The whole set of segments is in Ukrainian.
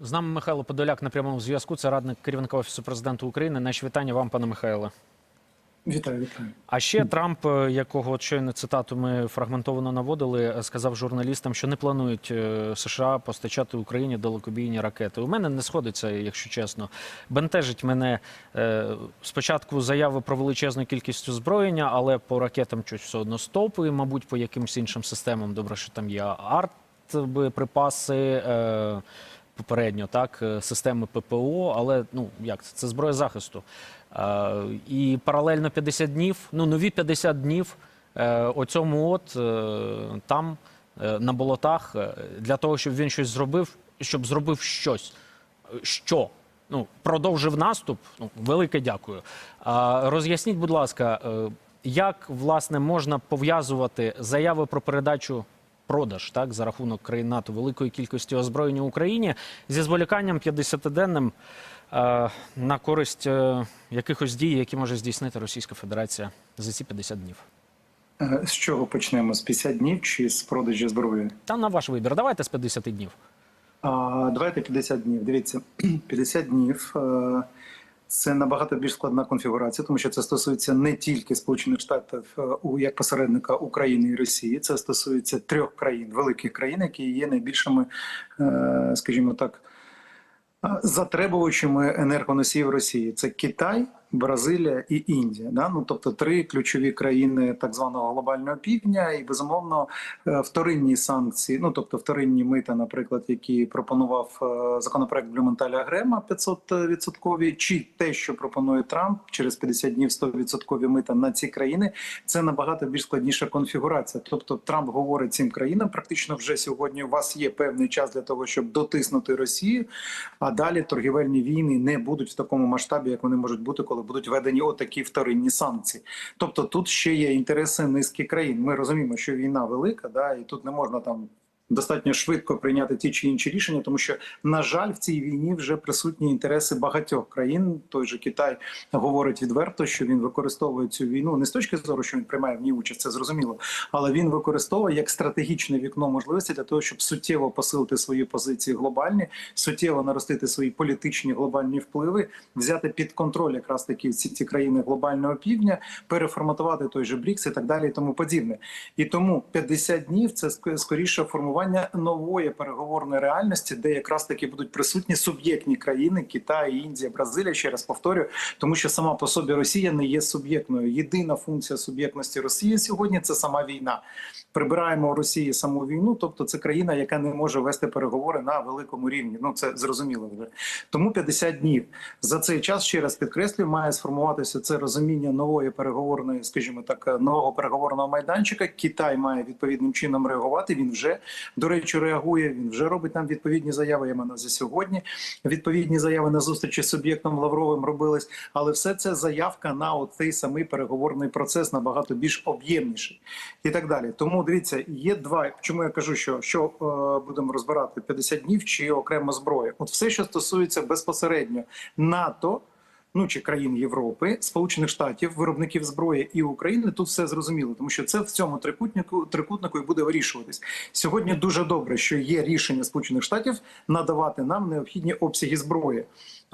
З нами Михайло Подоляк на прямому зв'язку. Це радник керівника офісу президента України. Наші вітання вам, пане Михайле. Вітаю, вітаю. А ще Трамп, е, якого щойно цитату ми фрагментовано наводили, е, сказав журналістам, що не планують е, США постачати Україні далекобійні ракети. У мене не сходиться, якщо чесно. Бентежить мене е, спочатку заяви про величезну кількість озброєння, але по ракетам щось все одно стопи, мабуть, по якимось іншим системам. Добре, що там є арт боєприпаси. Е, Попередньо так е, системи ППО, але ну як це? Це зброя захисту. Е, і паралельно 50 днів, ну нові 50 днів е, оцьому от е, там е, на болотах е, для того, щоб він щось зробив, щоб зробив щось. Е, Що? Ну, продовжив наступ. Ну, велике дякую. А, роз'ясніть, будь ласка, е, як власне можна пов'язувати заяви про передачу продаж так за рахунок країн НАТО великої кількості озброєння Україні зі зволіканням 50-денним е, на користь е, якихось дій, які може здійснити Російська Федерація за ці 50 днів. Е, З чого почнемо? З 50 днів чи з продажі зброї? Та на ваш вибір. Давайте з 50 днів. А, давайте 50 днів. Дивіться, 50 днів е, це набагато більш складна конфігурація, тому що це стосується не тільки Сполучених Штатів е, як посередника України і Росії. Це стосується трьох країн, великих країн, які є найбільшими, е, скажімо так, е, затребувачами енергоносіїв Росії. Це Китай. Бразилія і Індія, да? ну тобто три ключові країни так званого глобального півдня, і безумовно е, вторинні санкції, ну тобто вторинні мита, наприклад, які пропонував е, законопроект Блюменталя Грема 500 відсоткові, чи те, що пропонує Трамп через 50 днів 100 відсоткові мита на ці країни, це набагато більш складніша конфігурація. Тобто Трамп говорить цим країнам, практично вже сьогодні у вас є певний час для того, щоб дотиснути Росію, а далі торгівельні війни не будуть в такому масштабі, як вони можуть бути, коли будуть введені отакі вторинні санкції. Тобто тут ще є інтереси низки країн. Ми розуміємо, що війна велика, да, і тут не можна там. Достатньо швидко прийняти ті чи інші рішення, тому що на жаль, в цій війні вже присутні інтереси багатьох країн. Той же Китай говорить відверто, що він використовує цю війну не з точки зору, що він приймає в ній участь, це зрозуміло, але він використовує як стратегічне вікно можливості для того, щоб суттєво посилити свої позиції глобальні, суттєво наростити свої політичні глобальні впливи, взяти під контроль якраз такі ці, ці країни глобального півдня, переформатувати той же БРІКС і так далі, і тому подібне. І тому 50 днів це скоріше формування нової переговорної реальності, де якраз таки будуть присутні суб'єктні країни Китай, Індія, Бразилія. Ще раз повторю, тому що сама по собі Росія не є суб'єктною. Єдина функція суб'єктності Росії сьогодні це сама війна. Прибираємо Росії саму війну, тобто це країна, яка не може вести переговори на великому рівні. Ну це зрозуміло вже. Тому 50 днів за цей час ще раз підкреслюю, має сформуватися це розуміння нової переговорної, скажімо так, нового переговорного майданчика. Китай має відповідним чином реагувати. Він вже до речі реагує. Він вже робить нам відповідні заяви. Я маю увазі сьогодні. Відповідні заяви на зустрічі з суб'єктом Лавровим робились, але все це заявка на цей самий переговорний процес набагато більш об'ємніший і так далі. Тому дивіться, є два. Чому я кажу, що що е, будемо розбирати 50 днів чи окремо зброя? От все, що стосується безпосередньо НАТО. Ну чи країн Європи, Сполучених Штатів, виробників зброї і України тут все зрозуміло, тому що це в цьому трикутнику трикутнику і буде вирішуватись сьогодні. Дуже добре, що є рішення Сполучених Штатів надавати нам необхідні обсяги зброї.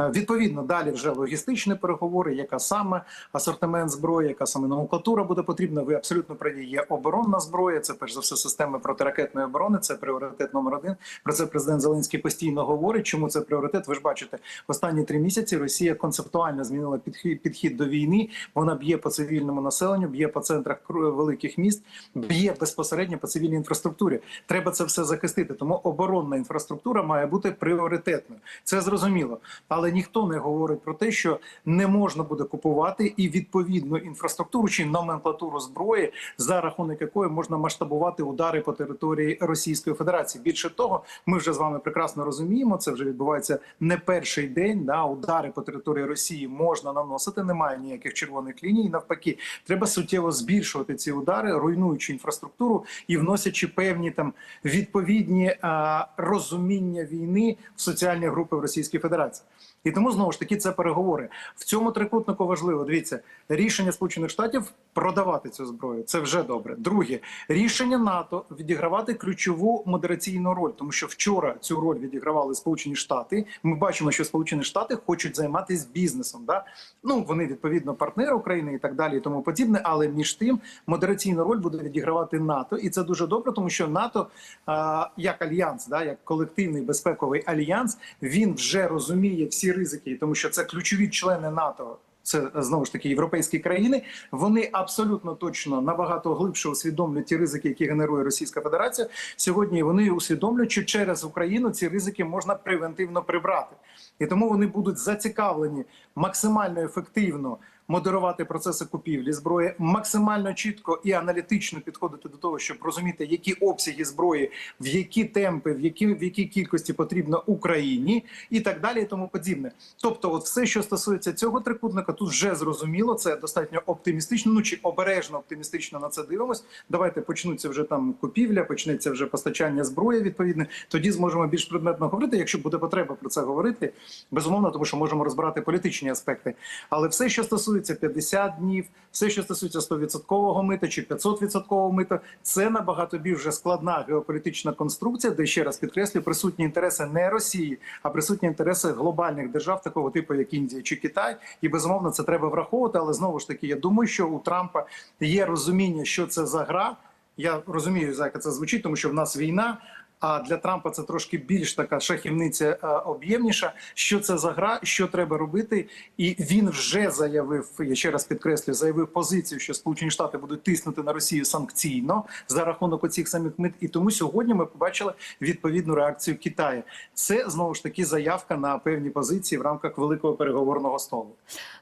Е, Відповідно, далі вже логістичні переговори, яка саме асортимент зброї, яка саме номенклатура буде потрібна. Ви абсолютно праві. Є оборонна зброя. Це перш за все системи протиракетної оборони. Це пріоритет номер один. Про це президент Зеленський постійно говорить. Чому це пріоритет? Ви ж бачите, останні три місяці Росія концептуально змінила підхід, підхід до війни. Вона б'є по цивільному населенню, б'є по центрах великих міст, б'є безпосередньо по цивільній інфраструктурі. Треба це все захистити. Тому оборонна інфраструктура має бути пріоритетною. Це зрозуміло. Але ніхто не говорить про те, що не можна буде купувати і відповідну інфраструктуру чи номенклатуру зброї, за рахунок якої можна масштабувати удари по території Російської Федерації. Більше того, ми вже з вами прекрасно розуміємо, це вже відбувається не перший день. Да, удари по території Росії можна наносити, немає ніяких червоних ліній. Навпаки, треба суттєво збільшувати ці удари, руйнуючи інфраструктуру і вносячи певні там відповідні а, розуміння війни в соціальні групи в Російській Федерації. І тому знову ж таки це переговори. В цьому трикутнику важливо. Дивіться, рішення Сполучених Штатів продавати цю зброю. Це вже добре. Друге, рішення НАТО відігравати ключову модераційну роль, тому що вчора цю роль відігравали Сполучені Штати. Ми бачимо, що Сполучені Штати хочуть займатися бізнесом. Да? Ну вони відповідно партнери України і так далі, і тому подібне. Але між тим модераційну роль буде відігравати НАТО, і це дуже добре, тому що НАТО а, як альянс, да, як колективний безпековий альянс, він вже розуміє всі ризики, тому що це ключові члени НАТО. Це знову ж таки європейські країни. Вони абсолютно точно набагато глибше усвідомлюють ті ризики, які генерує Російська Федерація. Сьогодні вони усвідомлюють, що через Україну ці ризики можна превентивно прибрати, і тому вони будуть зацікавлені максимально ефективно модерувати процеси купівлі зброї, максимально чітко і аналітично підходити до того, щоб розуміти, які обсяги зброї, в які темпи, в які в якій кількості потрібно Україні, і так далі, і тому подібне. Тобто, от все, що стосується цього трикутника, тут вже зрозуміло. Це достатньо оптимістично. Ну чи обережно оптимістично на це дивимось. Давайте почнуться вже там купівля, почнеться вже постачання зброї. Відповідне, тоді зможемо більш предметно говорити. Якщо буде потреба про це говорити, безумовно, тому що можемо розбирати політичні аспекти. Але все, що стосується 50 днів, все, що стосується 100% мита чи 500% мита, це набагато більш складна геополітична конструкція, де ще раз підкреслюю, присутні інтереси не Росії, а присутні інтереси глобальних держав, такого типу, як Індія чи Китай. І безумовно це треба враховувати. Але знову ж таки, я думаю, що у Трампа є розуміння, що це за гра. Я розумію, як це звучить, тому що в нас війна. А для Трампа це трошки більш така шахівниця е, об'ємніша. Що це за гра, що треба робити, і він вже заявив. Я ще раз підкреслюю, заявив позицію, що Сполучені Штати будуть тиснути на Росію санкційно за рахунок оцих самих мит. І тому сьогодні ми побачили відповідну реакцію Китаю. Це знову ж таки заявка на певні позиції в рамках великого переговорного столу.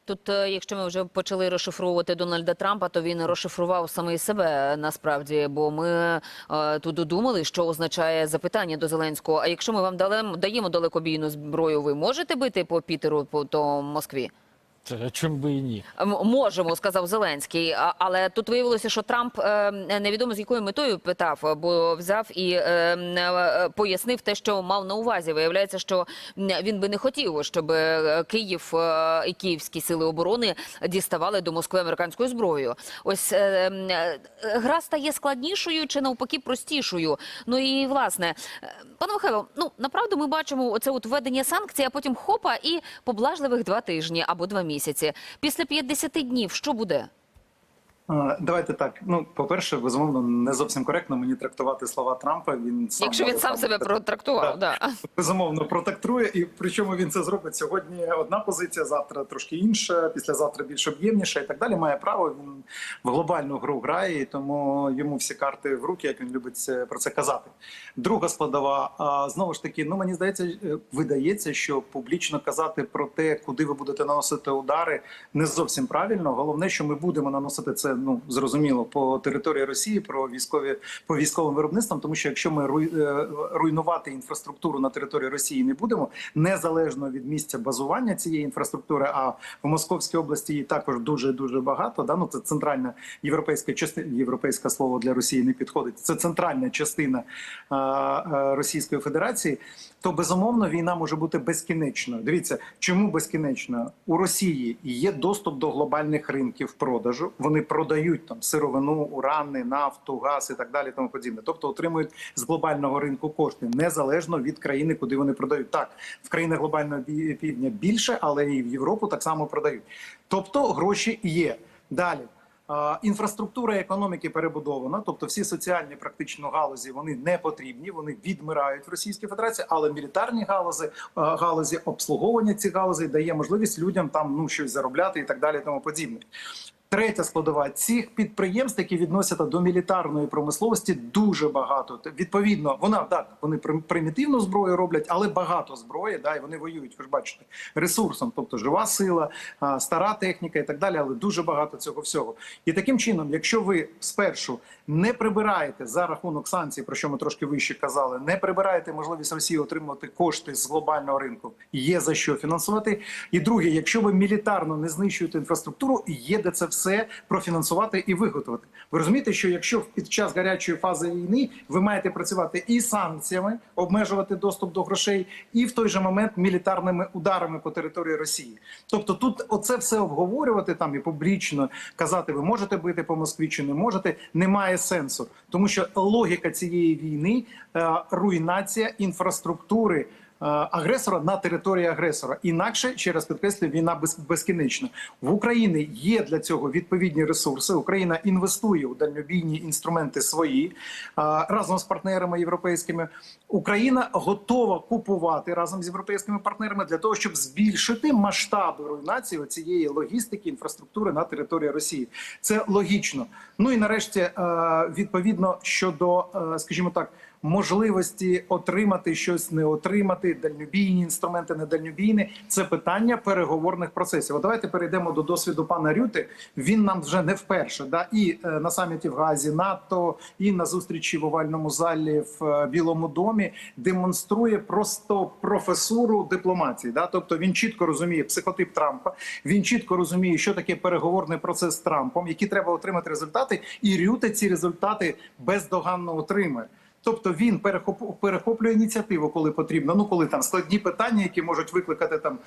Тут, е, якщо ми вже почали розшифровувати Дональда Трампа, то він розшифрував самий себе насправді. Бо ми е, тут думали, що означає запитання до Зеленського. А якщо ми вам даємо далекобійну зброю, ви можете бити по Пітеру, по то Москві? Чим би і ні. Можемо, сказав Зеленський. А- Але тут виявилося, що Трамп е, невідомо з якою метою питав, бо взяв і е, е, пояснив те, що мав на увазі. Виявляється, що він би не хотів, щоб Київ і київські сили оборони діставали до Москви американською зброєю. Ось гра стає складнішою чи навпаки простішою. Ну і власне, пане Михайло, ну направду ми бачимо оце от введення санкцій, а потім хопа і поблажливих два тижні або два місяці. Після 50 днів що буде? Давайте так. Ну, по-перше, безумовно, не зовсім коректно мені трактувати слова Трампа. Він сам Якщо він сам себе протрактував, да. безумовно протрактує, і причому він це зробить сьогодні. Одна позиція, завтра трошки інша, післязавтра більш об'ємніша і так далі. Має право він в глобальну гру грає, і тому йому всі карти в руки, як він любить про це казати. Друга складова знову ж таки, ну мені здається, е, видається, що публічно казати про те, куди ви будете наносити удари, не зовсім правильно. Головне, що ми будемо наносити це ну зрозуміло по території Росії, про військові по військовим виробництвам, тому що якщо ми е, руйнувати інфраструктуру на території Росії не будемо, незалежно від місця базування цієї інфраструктури, а в Московській області її також дуже дуже багато. Да? Ну це центральна європейська частина. Європейське слово для Росії не підходить. Це центральна частина а, Російської Федерації. То безумовно війна може бути безкінечною. Дивіться, чому безкінечно у Росії є доступ до глобальних ринків продажу. Вони продають там сировину, урани, нафту, газ і так далі. Тому подібне. Тобто отримують з глобального ринку кошти незалежно від країни, куди вони продають. Так в країнах глобального півдня більше, але і в Європу так само продають. Тобто гроші є далі. Інфраструктура економіки перебудована, тобто всі соціальні практично галузі вони не потрібні, вони відмирають в Російській Федерації, але мілітарні галузі, галузі обслуговування цих галузей дає можливість людям там ну щось заробляти і так далі, тому подібне. Третя складова цих підприємств, які відносяться до мілітарної промисловості, дуже багато. Відповідно, вона так вони прим- примітивну зброю роблять, але багато зброї, да, і вони воюють. Ви ж бачите, ресурсом, тобто жива сила, стара техніка і так далі, але дуже багато цього всього. І таким чином, якщо ви спершу не прибираєте за рахунок санкцій, про що ми трошки вище казали, не прибираєте можливість Росії отримувати кошти з глобального ринку, є за що фінансувати. І друге, якщо ви мілітарно не знищуєте інфраструктуру, є де це все профінансувати і виготовити. Ви розумієте, що якщо під час гарячої фази війни ви маєте працювати і санкціями, обмежувати доступ до грошей, і в той же момент мілітарними ударами по території Росії. Тобто, тут оце все обговорювати там і публічно казати, ви можете бити по Москві чи не можете, немає сенсу, тому що логіка цієї війни е, руйнація інфраструктури. Е, Агресора на території агресора інакше ще раз підкреслюю, війна без, безкінечна в Україні. Є для цього відповідні ресурси. Україна інвестує у дальнобійні інструменти свої е, разом з партнерами європейськими. Україна готова купувати разом з європейськими партнерами для того, щоб збільшити масштаби руйнації цієї логістики інфраструктури на території Росії. Це логічно. Ну і нарешті, е, відповідно щодо, скажімо так. Можливості отримати щось, не отримати дальнобійні інструменти, не дальнобійні це питання переговорних процесів. От давайте перейдемо до досвіду пана Рюти. Він нам вже не вперше, да і е, на саміті в Газі НАТО, і на зустрічі в овальному залі в е, Білому домі демонструє просто професуру дипломатії. Да, тобто він чітко розуміє психотип Трампа. Він чітко розуміє, що таке переговорний процес з Трампом, які треба отримати результати, і Рюте ці результати бездоганно отримує. Тобто він перехоп, перехоплює ініціативу, коли потрібно. Ну коли там складні питання, які можуть викликати там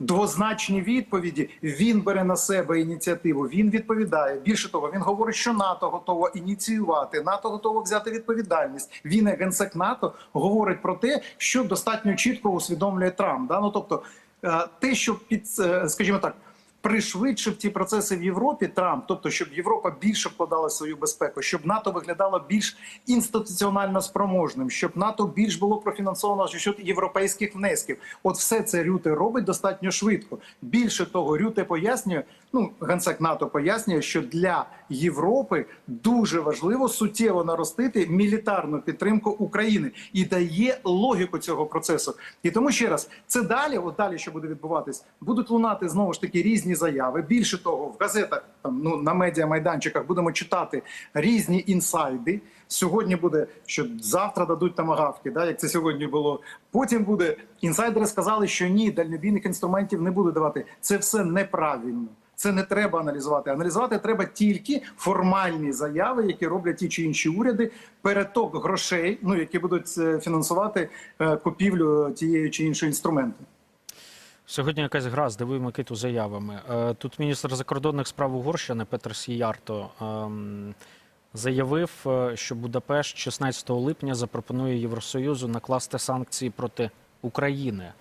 двозначні відповіді. Він бере на себе ініціативу. Він відповідає. Більше того, він говорить, що НАТО готово ініціювати. НАТО готово взяти відповідальність. Він як генсек НАТО говорить про те, що достатньо чітко усвідомлює Трамп. Да? Ну тобто, е, те, що під е, скажімо так. Пришвидшив ті процеси в Європі Трамп, тобто щоб Європа більше вкладала свою безпеку, щоб НАТО виглядало більш інституціонально спроможним, щоб НАТО більш було профінансовано счет європейських внесків. От все це Рюте робить достатньо швидко. Більше того, Рюте пояснює, ну генсек НАТО пояснює, що для Європи дуже важливо суттєво наростити мілітарну підтримку України і дає логіку цього процесу. І тому ще раз, це далі, от далі, що буде відбуватись, будуть лунати знову ж таки різні заяви. Більше того, в газетах там ну на медіамайданчиках будемо читати різні інсайди. Сьогодні буде, що завтра дадуть тамагавки, да, як це сьогодні було. Потім буде інсайдери сказали, що ні, дальнобійних інструментів не буде давати. Це все неправильно. Це не треба аналізувати. Аналізувати треба тільки формальні заяви, які роблять ті чи інші уряди, переток грошей, ну які будуть е, фінансувати е, купівлю тієї чи іншої інструменту. Сьогодні якась гра здивує Микиту заявами. Е, Тут міністр закордонних справ Угорщини Петр Сіярто ем, заявив, що Будапешт 16 липня запропонує Євросоюзу накласти санкції проти України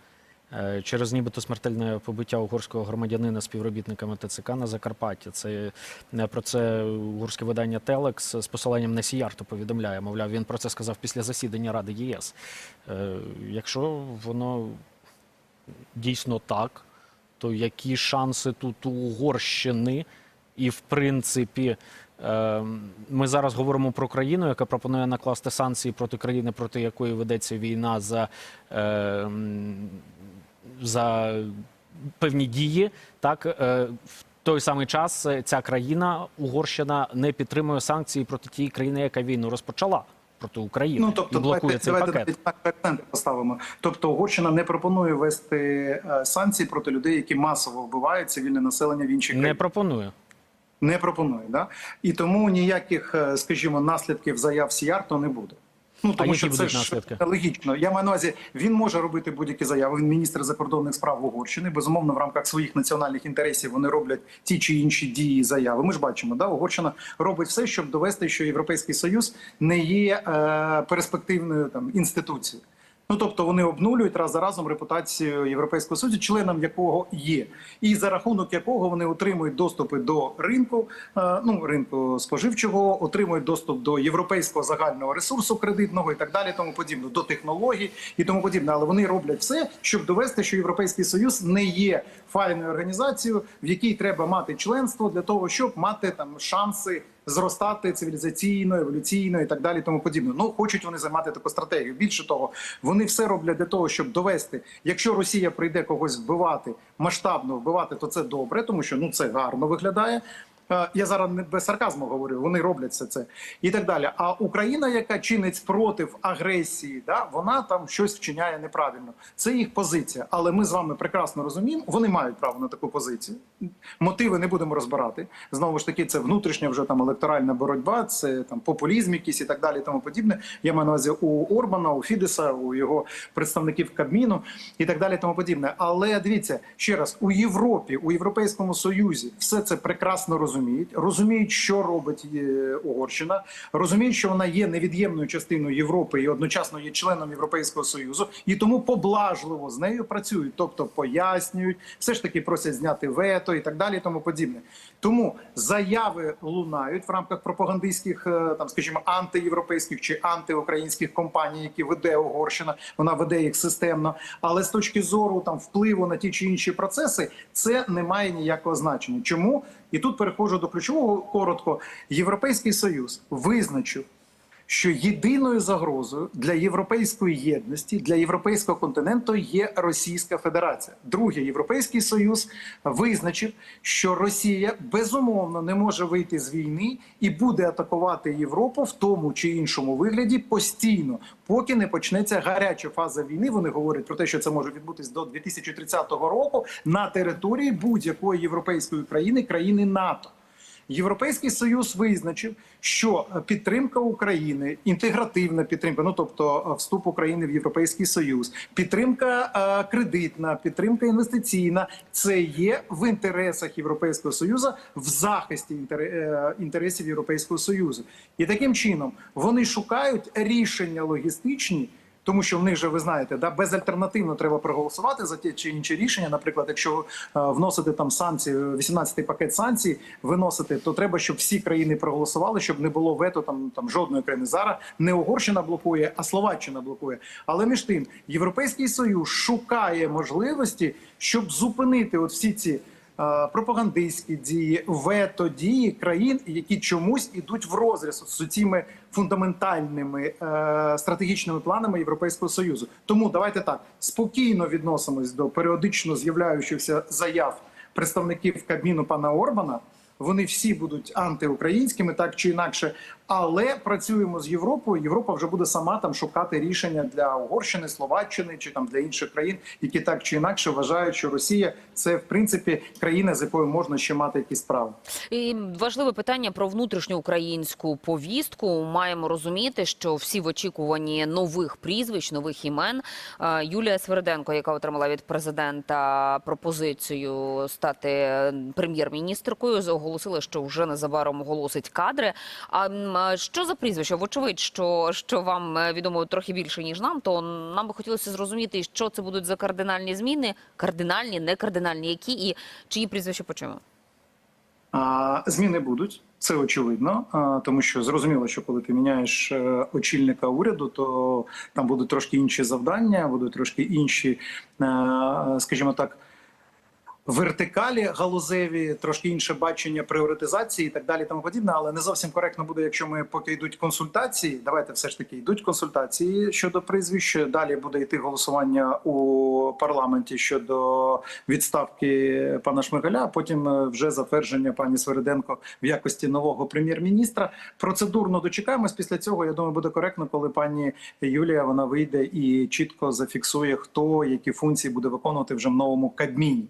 через нібито смертельне побиття угорського громадянина співробітниками ТЦК на Закарпатті. Це е, про це угорське видання Телекс з посиланням на Сіярто повідомляє. Мовляв, він про це сказав після засідання Ради ЄС. Е, Якщо воно дійсно так, то які шанси тут у Угорщини? І, в принципі, е, ми зараз говоримо про країну, яка пропонує накласти санкції проти країни, проти якої ведеться війна за, е, за певні дії. Так, е, в той самий час е, ця країна, Угорщина, не підтримує санкції проти тієї країни, яка війну розпочала проти України Ну тобто, і блокує давайте, цей давайте пакет. акценти поставимо. Тобто, Угорщина не пропонує вести е, санкції проти людей, які масово вбивають цивільне населення в інших Не країнах. пропоную. Не пропонує, да і тому ніяких, скажімо, наслідків заяв Сіярто не буде. Ну тому а що це ж логічно. Я маю на увазі, він може робити будь-які заяви. Він міністр закордонних справ Угорщини. Безумовно, в рамках своїх національних інтересів вони роблять ті чи інші дії, заяви. Ми ж бачимо, да Угорщина робить все, щоб довести, що Європейський Союз не є е, перспективною там інституцією. Ну тобто вони обнулюють раз за разом репутацію Європейського Союзу, членом якого є, і за рахунок якого вони отримують доступи до ринку, е, ну ринку споживчого, отримують доступ до європейського загального ресурсу кредитного і так далі, тому подібне, до технологій і тому подібне. Але вони роблять все, щоб довести, що Європейський Союз не є файною організацією, в якій треба мати членство для того, щоб мати там шанси зростати цивілізаційно, еволюційно і так далі, тому подібне. Ну хочуть вони займати таку стратегію. Більше того, вони все роблять для того, щоб довести, якщо Росія прийде когось вбивати, масштабно вбивати, то це добре, тому що ну це гарно виглядає. Е, Я зараз не без сарказму говорю, вони роблять все це і так далі. А Україна, яка чинить спротив агресії, да вона там щось вчиняє неправильно. Це їх позиція. Але ми з вами прекрасно розуміємо, вони мають право на таку позицію. Мотиви не будемо розбирати. Знову ж таки, це внутрішня вже там електоральна боротьба, це там популізм якийсь і так далі. Тому подібне. Я маю на увазі у Орбана, у Фідеса, у його представників Кабміну і так далі. Тому подібне. Але дивіться ще раз у Європі, у Європейському Союзі все це прекрасно розуміють. Розуміють, що робить е, Угорщина, розуміють, що вона є невід'ємною частиною Європи і одночасно є членом Європейського союзу, і тому поблажливо з нею працюють, тобто пояснюють, все ж таки просять зняти вето і так далі, і тому подібне. Тому заяви лунають в рамках пропагандистських, е, там, скажімо, антиєвропейських чи антиукраїнських компаній, які веде Угорщина. Вона веде їх системно. Але з точки зору там впливу на ті чи інші процеси, це не має ніякого значення. Чому? І тут переходжу до ключового коротко. Європейський союз визначив що єдиною загрозою для європейської єдності для європейського континенту є Російська Федерація. Друге, Європейський Союз визначив, що Росія безумовно не може вийти з війни і буде атакувати Європу в тому чи іншому вигляді постійно, поки не почнеться гаряча фаза війни. Вони говорять про те, що це може відбутись до 2030 року на території будь-якої європейської країни, країни НАТО. Європейський союз визначив, що підтримка України, інтегративна підтримка, ну тобто е, вступ України в Європейський Союз, підтримка е, кредитна, підтримка інвестиційна, це є в інтересах Європейського союзу в захисті е, інтересів Європейського союзу. І таким чином вони шукають рішення логістичні. Тому що в них же ви знаєте, да безальтернативно треба проголосувати за ті чи інші рішення. Наприклад, якщо е, вносити там санкції, 18-й пакет санкцій виносити, то треба, щоб всі країни проголосували, щоб не було вето там там жодної країни. Зараз не Угорщина блокує, а Словаччина блокує. Але між тим, Європейський союз шукає можливості, щоб зупинити от всі ці. Е, Пропагандистські дії, вето дії країн, які чомусь ідуть в розріз з цими фундаментальними е, стратегічними планами Європейського союзу. Тому давайте так спокійно відносимось до періодично з'являючихся заяв представників Кабміну пана Орбана. Вони всі будуть антиукраїнськими, так чи інакше, але працюємо з Європою. Європа вже буде сама там шукати рішення для Угорщини, Словаччини чи там для інших країн, які так чи інакше вважають, що Росія це в принципі країна, з якою можна ще мати якісь справи. І важливе питання про внутрішню українську повістку. Маємо розуміти, що всі в очікуванні нових прізвищ, нових імен. Е, Юлія Свериденко, яка отримала від президента пропозицію стати прем'єр-міністркою, оголосила, що вже незабаром оголосить кадри. А що за прізвище? Вочевидь, що, що вам е, відомо трохи більше ніж нам, то нам би хотілося зрозуміти, що це будуть за кардинальні зміни, кардинальні, не кардинальні, які і чиї прізвища почуємо. Зміни будуть, це очевидно, тому що зрозуміло, що коли ти міняєш е, очільника уряду, то там будуть трошки інші завдання, будуть трошки інші, е, скажімо так. Вертикалі галузеві, трошки інше бачення пріоритизації і так далі, тому подібне, але не зовсім коректно буде, якщо ми поки йдуть консультації. Давайте все ж таки йдуть консультації щодо прізвищ. Далі буде йти голосування у парламенті щодо відставки пана Шмигаля. Потім е, вже затвердження пані Свериденко в якості нового прем'єр-міністра. Процедурно дочекаємось. Після цього я думаю, буде коректно, коли пані Юлія вона вийде і чітко зафіксує, хто які функції буде виконувати вже в новому кабміні.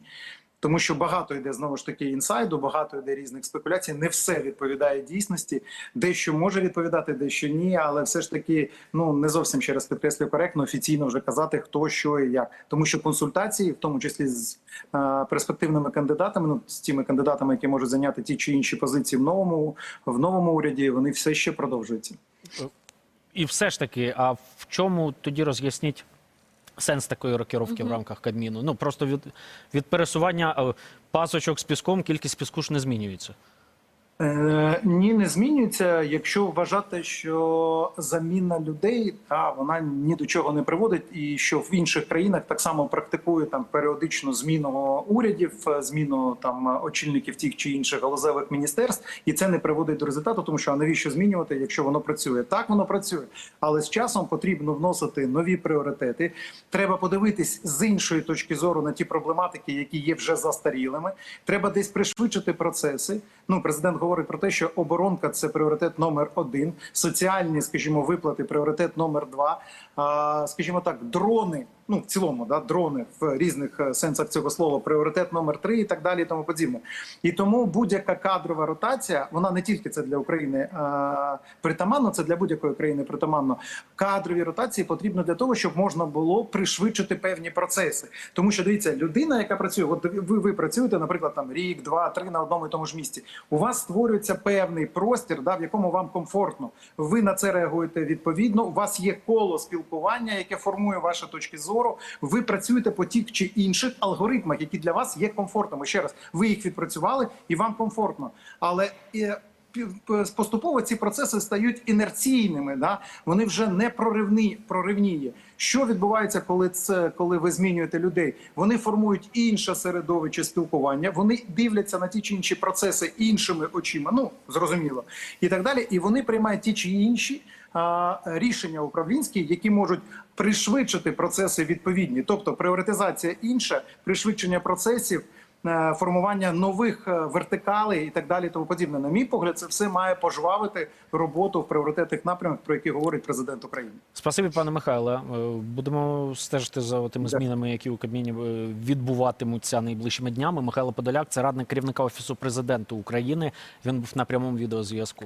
Тому що багато йде знову ж таки інсайду, багато йде різних спекуляцій. Не все відповідає дійсності. Дещо може відповідати, дещо ні. Але все ж таки, ну не зовсім ще раз підкреслюю коректно офіційно вже казати, хто що і як. Тому що консультації, в тому числі з е, перспективними кандидатами, ну з тими кандидатами, які можуть зайняти ті чи інші позиції в новому в новому уряді, вони все ще продовжуються. І все ж таки, а в чому тоді роз'ясніть сенс такої рокіровки в рамках Кабміну? Ну просто від, від пересування е, пасочок з піском кількість піску ж не змінюється. Е, ні, не змінюється, якщо вважати, що заміна людей та вона ні до чого не приводить, і що в інших країнах так само практикує там періодичну зміну урядів, е, зміну там очільників тих чи інших галузевих міністерств, і це не приводить до результату, тому що а навіщо змінювати, якщо воно працює? Так воно працює, але з часом потрібно вносити нові пріоритети. Треба подивитись з іншої точки зору на ті проблематики, які є вже застарілими. Треба десь пришвидшити процеси. Ну, президент говорить про те, що оборонка це пріоритет номер один, соціальні, скажімо, виплати пріоритет номер два. Скажімо так, дрони. Ну, в цілому, да, дрони в різних е, сенсах цього слова, пріоритет номер три і так далі, і тому подібне. І тому будь-яка кадрова ротація, вона не тільки це для України а, притаманно, це для будь-якої країни притаманно. Кадрові ротації потрібно для того, щоб можна було пришвидшити певні процеси. Тому що дивіться, людина, яка працює, от ви, ви працюєте, наприклад, там рік, два, три на одному і тому ж місці. У вас створюється певний простір, да, в якому вам комфортно. Ви на це реагуєте відповідно. У вас є коло спілкування, яке формує ваші точки зору. Ви працюєте по тих чи інших алгоритмах, які для вас є комфортними. Ще раз, ви їх відпрацювали і вам комфортно. Але е, поступово ці процеси стають інерційними. Да? Вони вже не проривні, проривні. Що відбувається, коли це коли ви змінюєте людей? Вони формують інше середовище спілкування, вони дивляться на ті чи інші процеси іншими очима. Ну зрозуміло, і так далі. І вони приймають ті чи інші рішення управлінські, які можуть пришвидшити процеси відповідні, тобто пріоритизація інша, пришвидшення процесів. е, Формування нових е, вертикалей і так далі, тому подібне. На мій погляд, це все має пожвавити роботу в пріоритетних напрямках, про які говорить президент України. Спасибі, пане Михайле. Е, Будемо стежити за тими Дякую. змінами, які у Кабміні відбуватимуться найближчими днями. Михайло Подоляк, це радник керівника офісу президента України. Він був на прямому відеозв'язку.